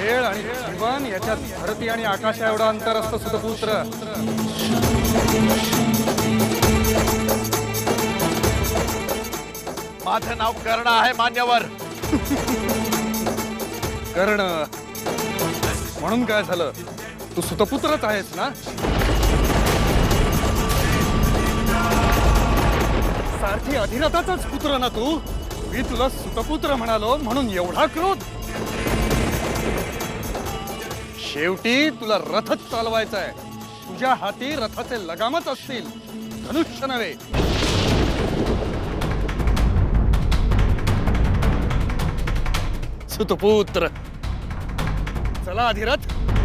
खेळ आणि जीवन याच्यात धरती आणि आकाशा एवढं अंतर असतं सुतपुत्र. माझं नाव कर्ण आहे मान्यवर. कर्ण. म्हणून काय झालं? तू सुतपुत्रच आहेस ना? सारथी अधिरथाचाच पुत्र ना तू. मी तुला सुतपुत्र म्हणालो म्हणून एवढा क्रोध. शेवटी तुला रथच चालवायचा आहे तुझ्या हाती रथाचे लगामच असतील. धनुष्य नव्हे. सुतपुत्र. चला अधिरथ.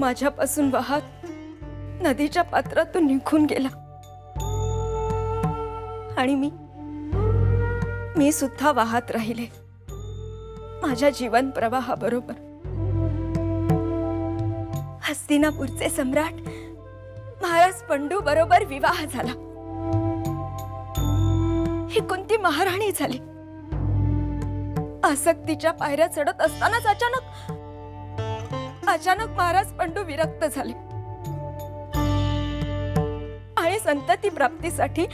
माझ्यापासून वाहत नदीच्या पात्रातून निघून गेला. आणि मी मी सुद्धा वाहत राहिले. माझ्या जीवन प्रवाहाबरोबर. हस्तिनापूरचे सम्राट महाराज पंडू बरोबर विवाह झाला. ही कोणती महाराणी झाली. आसक्तीच्या पायऱ्या चढत असतानाच अचानक अचानक महाराज पंडू विरक्त झाले. आणि संतती प्राप्तीसाठी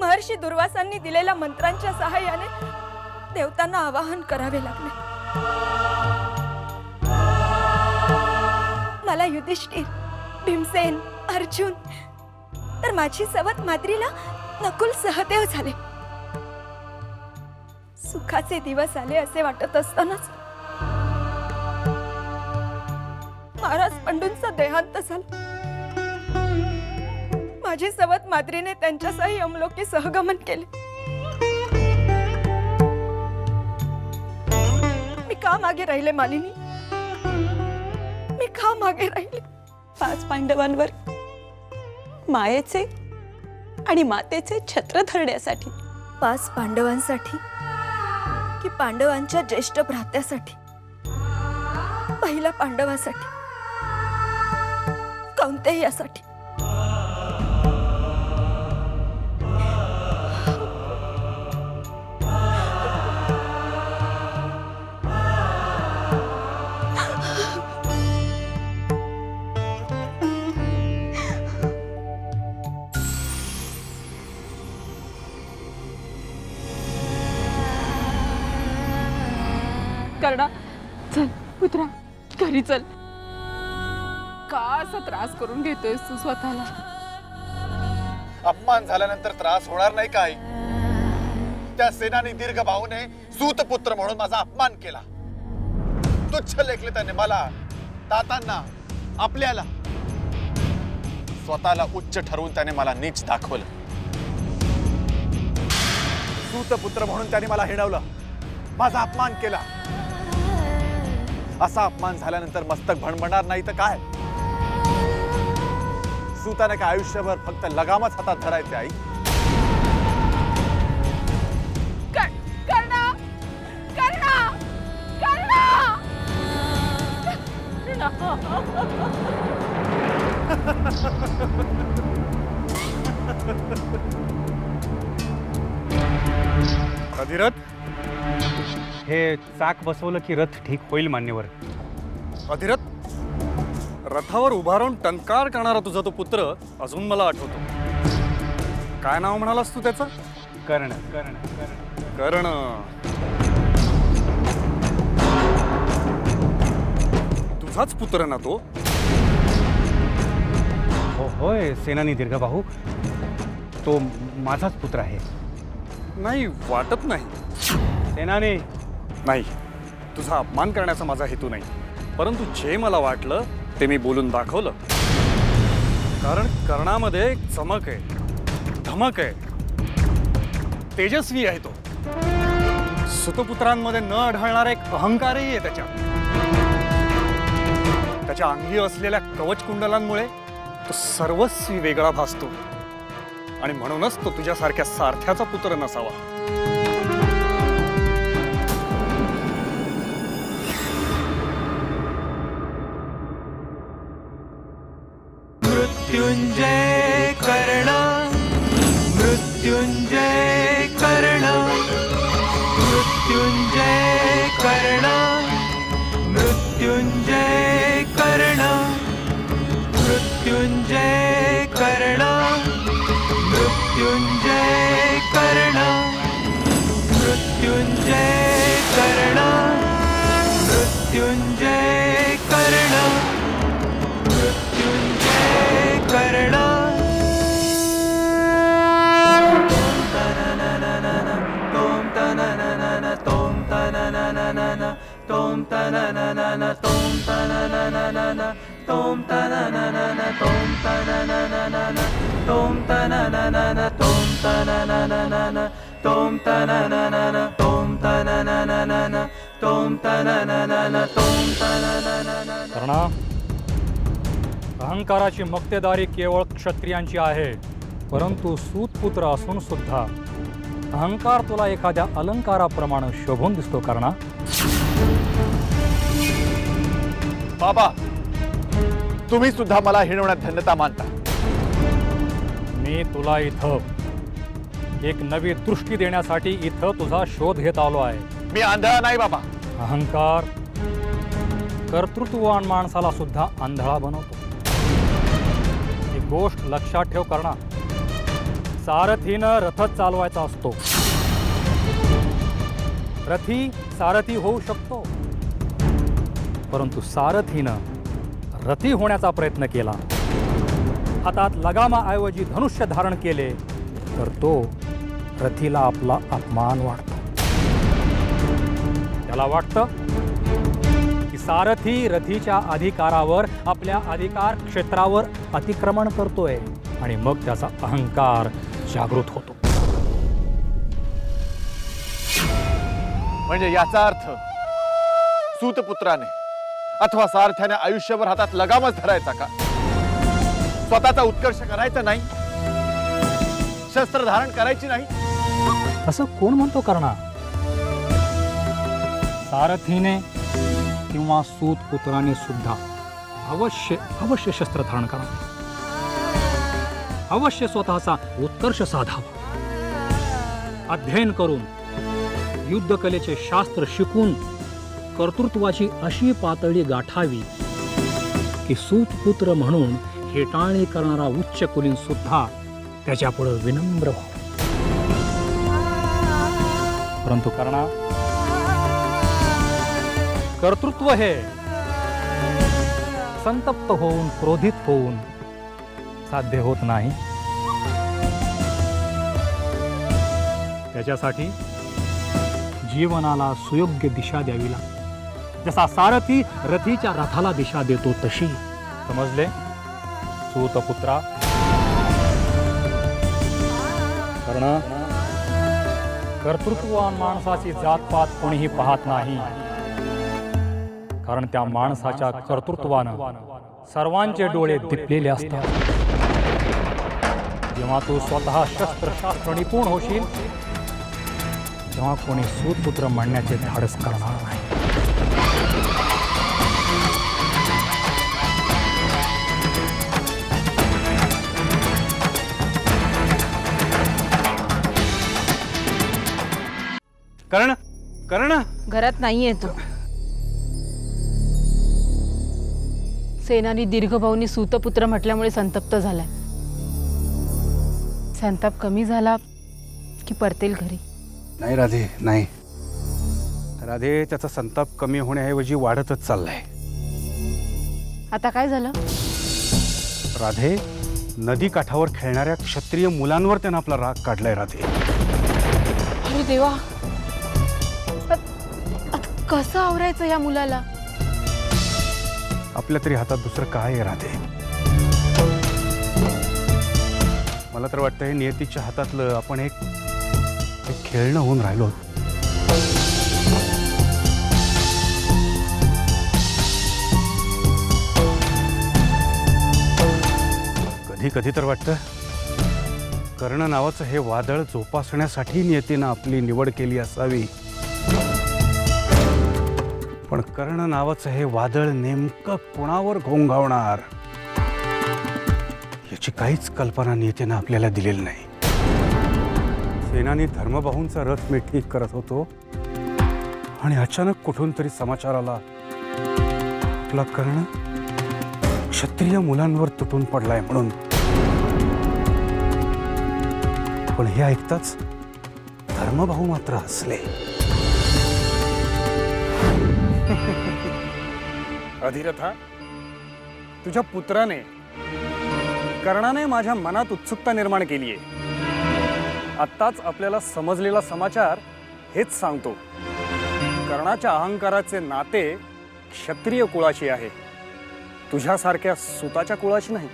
महर्षी दुर्वासांनी दिलेल्या मंत्रांच्या सहाय्याने देवतांना आवाहन करावे लागले. मला युधिष्ठिर भीमसेन अर्जुन तर माझी सवत माद्रीला नकुल सहदेव झाले. सुखाचे दिवस आले असे वाटत असतानाच महाराज पंडूंचा देहांत झाला माझी सवत माद्रीने त्यांच्यासही अमलोकी सहगमन केले. मी का मागे राहिले मालिनी? मी का मागे राहिले? पाच पांडवांवर मायेचे आणि मातेचे छत्र धरण्यासाठी. पाच पांडवांसाठी की पांडवांच्या ज्येष्ठ भ्रात्यासाठी? पहिल्या पांडवासाठी. कौंतेयासाठी कर्णा चल उतरा. घरी चल. का असा त्रास करून घेतोयस तू स्वतःला? अपमान झाल्यानंतर त्रास होणार नाही काय त्या सेनानी दीर्घ भाऊने सूतपुत्र म्हणून माझा अपमान केला. तुच्छ लेखले त्याने मला तातांना आपल्याला. स्वतःला उच्च ठरवून त्याने मला नीच दाखवलं. सूतपुत्र म्हणून त्याने मला हिणवलं. माझा अपमान केला. असा अपमान झाल्यानंतर मस्तक भणभणार नाही तर काय? सूताने काय आयुष्यभर फक्त लगामच हातात धरायचे आई? कर- कर्णा कर्णा कर्णा अधिरथ हे चाक बसवलं की रथ ठीक होईल मान्यवर. अधिरथ रथावर उभा राहून टंकार करणारा तुझा तो पुत्र अजून मला आठवतो. काय नाव म्हणालास तू त्याचं? कर्ण कर्ण कर्ण. कर्ण. तुझाच पुत्र ना तो? हो होय सेनानी दीर्घबाहू. तो माझाच पुत्र आहे. नाही वाटत नाही. सेनानी. नाही तुझा अपमान करण्याचा माझा हेतू नाही. परंतु जे मला वाटलं ते मी बोलून दाखवलं. कारण कर्णामध्ये एक चमक आहे. धमक आहे. तेजस्वी आहे तो. सुतपुत्रांमध्ये न आढळणारा एक अहंकारही आहे त्याच्यात. त्याच्या अंगी असलेल्या कवच कुंडलांमुळे तो सर्वस्वी वेगळा भासतो. आणि म्हणूनच तो तुझ्यासारख्या सारथ्याचा पुत्र नसावा. मृत्युञ्जय कर्ण मृत्युञ्जय कर्ण मृत्युञ्जय कर्ण मृत्युञ्जय कर्ण मृत्युञ्जय कर्ण मृत्युञ्जय कर्ण मृत्युञ्जय कर्ण मृत्युञ्जय तोम tom तोम तनननन तोम तनननन तोम तनननन तोम तनननन तोम तनननन तोम तनननन तोम तनननन तोम तनननन तोम तनननन कर्णा अहंकाराची मक्तेदारी केवळ क्षत्रियांची आहे परंतु सूतपुत्र असून सुद्धा. अहंकार तुला एखाद्या अलंकाराप्रमाणे शोभून दिसतो कर्णा बाबा तुम्ही सुद्धा मला हिणवण्यात धन्यता मानता. मी तुला इथं एक नवी दृष्टी देण्यासाठी इथं तुझा शोध घेत आलो आहे. मी आंधळा नाही बाबा. अहंकार कर्तृत्ववान माणसाला सुद्धा आंधळा बनवतो. ही गोष्ट लक्षात ठेव करणा. सारथीनं रथच चालवायचा असतो. रथी सारथी होऊ शकतो. परंतु सारथीनं रथी होण्याचा प्रयत्न केला. हातात लगामाऐवजी धनुष्य धारण केले तर तो रथीला आपला अपमान वाटतो. त्याला वाटतं की सारथी रथीच्या अधिकारावर आपल्या अधिकार क्षेत्रावर अतिक्रमण करतोय आणि मग त्याचा अहंकार जागृत होतो. म्हणजे याचा अर्थ सूतपुत्राने अथवा सारथ्याने आयुष्यभर हातात लगामच धरायचा का? स्वतःचा उत्कर्ष करायचा नाही? शस्त्र धारण करायची नाही? असं कोण म्हणतो करणार सारथीने किंवा सूत पुत्राने सुद्धा अवश्य अवश्य शस्त्र धारण करावे. अवश्य स्वतःचा उत्कर्ष साधावा. अध्ययन करून युद्धकलेचे शास्त्र शिकून कर्तृत्वाची अशी पातळी गाठावी की सूतपुत्र म्हणून हेटाळणी करणारा उच्च कुलीन सुद्धा त्याच्यापुढे विनम्र व्हावा. परंतु कर्णा कर्तृत्व हे संतप्त होऊन क्रोधित होऊन साध्य होत नाही. त्याच्यासाठी जीवनाला सुयोग्य दिशा द्यावी लागते. जसा सारथी रथीच्या रथाला दिशा देतो तशी. समजले? सूतपुत्रा कर्ण कर्तृत्ववान माणसाची जातपात कोणीही पाहत नाही. कारण त्या माणसाच्या कर्तृत्वानं सर्वांचे डोळे दिपलेले असतात. जेव्हा तू स्वतः शस्त्रशास्त्र निपुण होशील तेव्हा कोणी सूतपुत्र म्हणण्याचे धाडस करणार नाही. घरात नाहीये तो. सेनानी दीर्घभाऊनी सूतपुत्र म्हटल्यामुळे संतप्त झालाय. संताप कमी झाला की परतेल घरी. नाही राधे नाही. राधे त्याचा संताप कमी होण्याऐवजी वाढतच चाललाय. आता काय झालं? राधे नदी काठावर खेळणाऱ्या क्षत्रिय मुलांवर त्यानं आपला राग काढलाय राधे. अरे देवा! कसं आवरायचं या मुलाला? आपल्या तरी हातात दुसरं काय राहते मला तर वाटतं हे नियतीच्या हातातलं आपण एक एक खेळणं होऊन राहिलो. आहोत. कधी कधी तर वाटतं कर्ण नावाचं हे वादळ जोपासण्यासाठी नियतीनं आपली निवड केली असावी. पण कर्ण नावाचं हे वादळ नेमकं कुणावर घोंघावणार? याची काहीच कल्पना नियतीनं आपल्याला दिलेली नाही. सेनानी धर्मबाहूंचा रथ मी ठीक करत होतो आणि अचानक कुठून तरी समाचार आला. आपला कर्ण क्षत्रिय मुलांवर तुटून पडलाय म्हणून. पण हे ऐकताच धर्मभाऊ मात्र हसले. अधिरथा तुझ्या पुत्राने कर्णाने माझ्या मनात उत्सुकता निर्माण केली आहे आत्ताच आपल्याला समजलेला समाचार हेच सांगतो. कर्णाच्या अहंकाराचे नाते क्षत्रिय कुळाशी आहे. तुझ्यासारख्या सुताच्या कुळाशी नाही.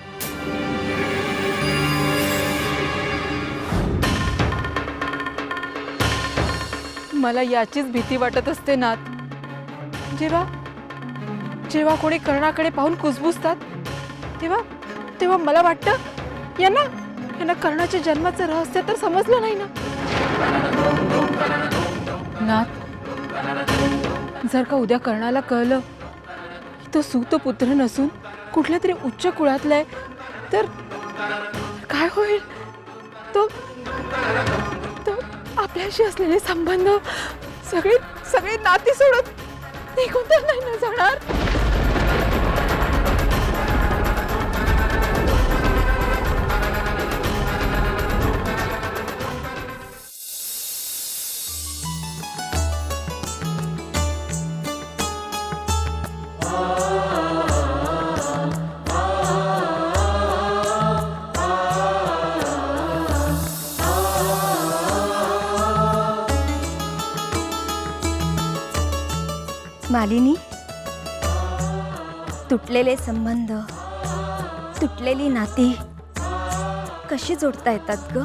मला याचीच भीती वाटत असते नात. जेव्हा जेव्हा कोणी कर्णाकडे पाहून कुजबुजतात तेव्हा तेव्हा मला वाटतं यांना यांना कर्णाच्या जन्माचं रहस्य तर समजलं नाही ना. नात जर का उद्या कर्णाला कळलं की तो सूतपुत्र नसून कुठल्या तरी उच्च कुळातला आहे तर काय होईल? तो तो आपल्याशी असलेले संबंध सगळे सगळे नाती सोडत निघून तर नाही ना जाणार? मालिनी? तुटलेले संबंध तुटलेली नाती कशी जोडता येतात ग?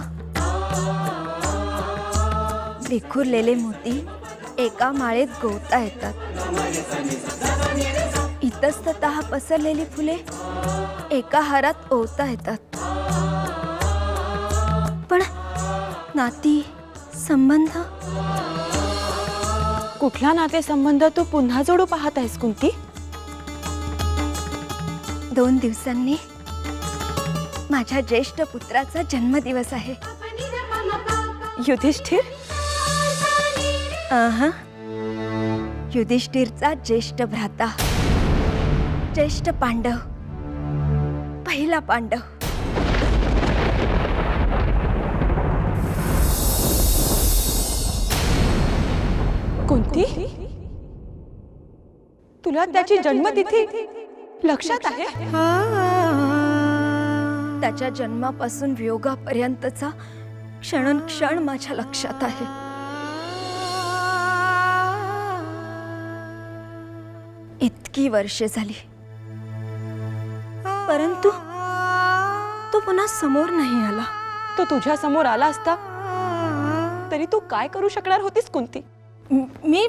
विखुरलेले मोती एका माळेत गोवता येतात. इतस्तत पसरलेली फुले एका हारात ओवता येतात. पण नाती संबंध कुठला नातेसंबंध तू पुन्हा जोडू पाहत आहेस कुंती? दोन दिवसांनी माझ्या ज्येष्ठ पुत्राचा जन्मदिवस आहे. युधिष्ठिर? युधिष्ठिरचा ज्येष्ठ भ्राता. ज्येष्ठ पांडव. पहिला पांडव. कुंती तुला त्याची जन्मतिथी लक्षात आहे? त्याच्या जन्मापासून वियोगापर्यंतचा क्षणोक्षण माझ्या लक्षात आहे. इतकी वर्षे झाली. परंतु तो पुन्हा समोर नाही आला. तो तुझ्या समोर आला असता? तरी तू काय करू शकणार होतीस कुंती? मी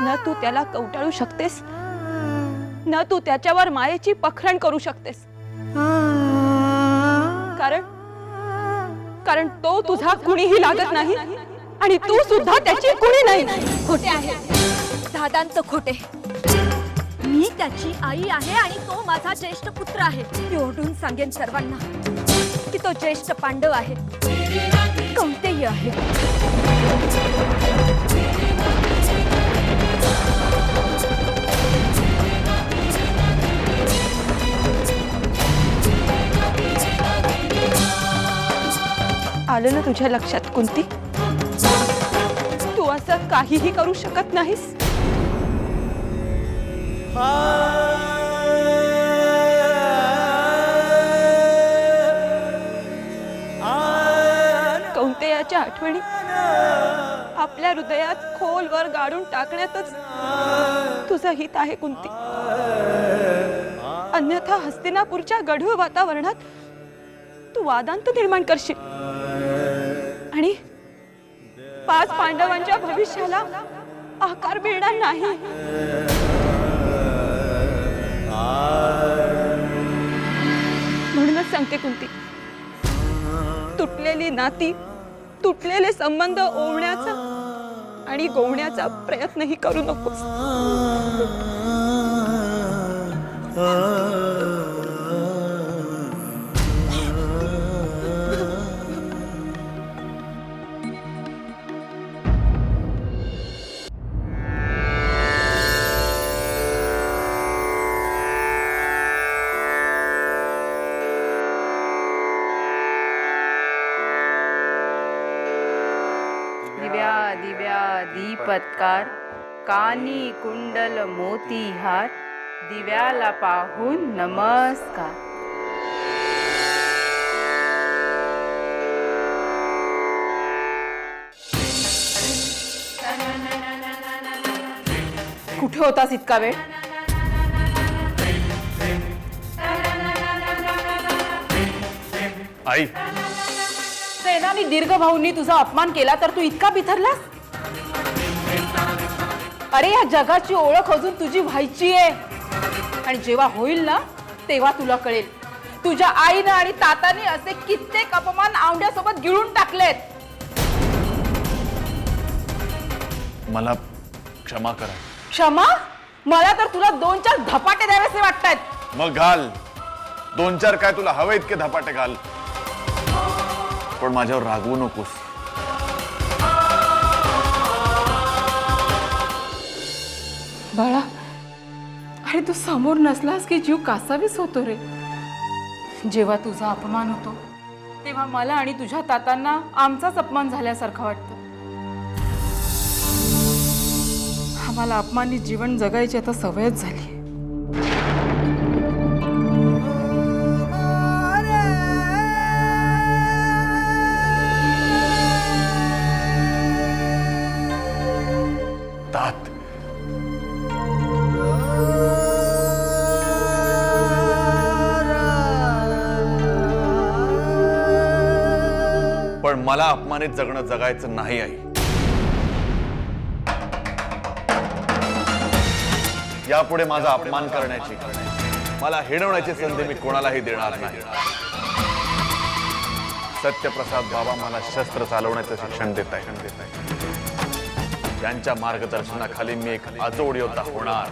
न तू त्याला कवटाळू शकतेस. न तू त्याच्यावर मायेची पखरण करू शकतेस. कारण तो तुझा कुणीही लागत नाही आणि तू सुद्धा त्याची कुणी नाही. खोटे आहे. दादांत खोटे. मी त्याची आई आहे आणि तो माझा ज्येष्ठ पुत्र आहे. मी ओढून सांगेन सर्वांना की तो ज्येष्ठ पांडव आहे. कोणतेही आहे. आलं ना तुझ्या लक्षात कुंती? तू असं काहीही करू शकत नाहीस. कौंतेयाच्या आठवणी आपल्या हृदयात खोलवर गाडून टाकण्यातच तुझं हित आहे कुंती. अन्यथा हस्तिनापूरच्या गढूळ वातावरणात तू वादांत निर्माण करशील. आणि पाच पांडवांच्या भविष्याला आकार मिळणार नाही. म्हणूनच सांगते कुंती तुटलेली नाती तुटलेले संबंध ओवण्याचा आणि गोवण्याचा प्रयत्नही करू नकोस. दिव्या दीपत्कार कानी कुंडल मोती हार दिव्याला पाहून नमस्कार. कुठे होतास इतका वेळ? आई सेनानी दीर्घ भाऊंनी तुझा अपमान केला तर तू इतका बिथरलास? अरे या जगाची ओळख अजून तुझी व्हायची आहे. आणि जेव्हा होईल ना तेव्हा तुला कळेल. तुझ्या आईनं आणि ताताने असे कित्येक अपमान आवड्यासोबत गिळून टाकलेत. मला क्षमा करा. क्षमा? मला तर तुला दोन चार धपाटे द्यावेसे वाटतायत. मग घाल. दोन चार काय तुला हवे इतके धपाटे घाल. पण माझ्यावर रागवू नकोस बाळा आणि तू समोर नसलास की जीव कासावीस होतो रे. जेव्हा तुझा अपमान होतो तेव्हा मला आणि तुझ्या तातांना आमचाच अपमान झाल्यासारखा वाटतं. आम्हाला अपमानित जीवन जगायची आता सवयच झाली. मला अपमानित जगणं जगायचं नाही आई. यापुढे माझा अपमान करण्याची मला हिणवण्याची संधी मी कोणालाही देणार नाही. सत्यप्रसाद बाबा मला शस्त्र चालवण्याचं शिक्षण देत आहे त्यांच्या मार्गदर्शनाखाली मी एक आजोड योद्धा होणार.